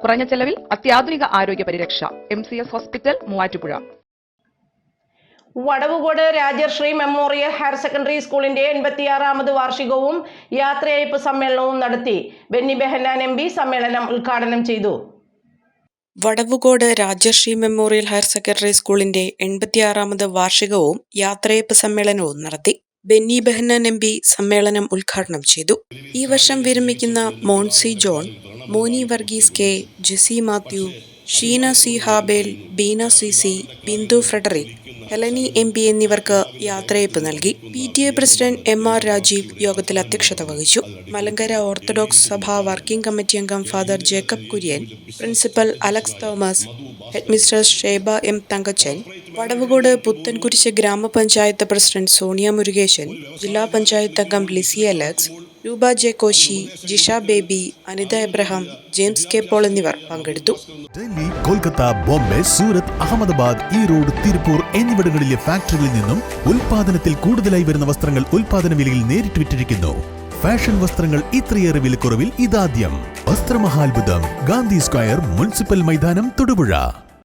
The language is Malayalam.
കുറഞ്ഞ ചെലവിൽ അത്യാധുനിക ആരോഗ്യ പരിരക്ഷ. M C S hospital Muvattupuzha. Vadavucode Rajashree memorial higher secondary സ്കൂളിന്റെ എൺപത്തിയാറാമത് വാർഷികവും യാത്രയയപ്പ് സമ്മേളനവും നടത്തി. ബെന്നി ബെഹന്നാൻ എം പി സമ്മേളനം ഉദ്ഘാടനം ചെയ്തു. Vadavucode Rajashree memorial higher secondary സ്കൂളിന്റെ എൺപത്തിയാറാമത് വാർഷികവും യാത്രയപ്പ് സമ്മേളനവും നടത്തി. ബെന്നി ബെഹന്നാൻ എം പി സമ്മേളനം ഉദ്ഘാടനം ചെയ്തു. ഈ വർഷം വിരമിക്കുന്ന Moncy John Moni Varghese K Jessy Mathew Sheena C Habel Beena C C Bindu Frederick. Heleni M P എന്നിവർക്ക് യാത്രയയപ്പ് നൽകി. P T A president M R Rajeev യോഗത്തിൽ അധ്യക്ഷത വഹിച്ചു. മലങ്കര ഓർത്തഡോക്സ് സഭ വർക്കിംഗ് കമ്മിറ്റി അംഗം father Jacob Kurian principal Alex Thomas headmistress Sheba M Thankachan Vadavucode Puthencruz gramapanchayat president Sonia Murukesan ജില്ലാ പഞ്ചായത്ത് അംഗം Lissy Alex Roopa J Koshy Jisha Baby Anitha Abraham James K Paul എന്നിവർ പങ്കെടുത്തു. ഡൽഹി കൊൽക്കത്ത ബോംബെ സൂറത്ത് അഹമ്മദാബാദ് ഈറോഡ് തിരുപ്പൂർ എന്നിവിടങ്ങളിലെ ഫാക്ടറികളിൽ നിന്നും ഉൽപാദനത്തിൽ കൂടുതലായി വരുന്ന വസ്ത്രങ്ങൾ ഉൽപാദന വിലയിൽ നേരിട്ട് വിറ്റിരിക്കുന്നു. ഫാഷൻ വസ്ത്രങ്ങൾ ഇത്രയേറെ വിലക്കുറവിൽ ഇതാദ്യം. വസ്ത്രമഹാത്ഭുതം. ഗാന്ധി സ്ക്വയർ മുനിസിപ്പൽ മൈതാനം തൊടുപുഴ.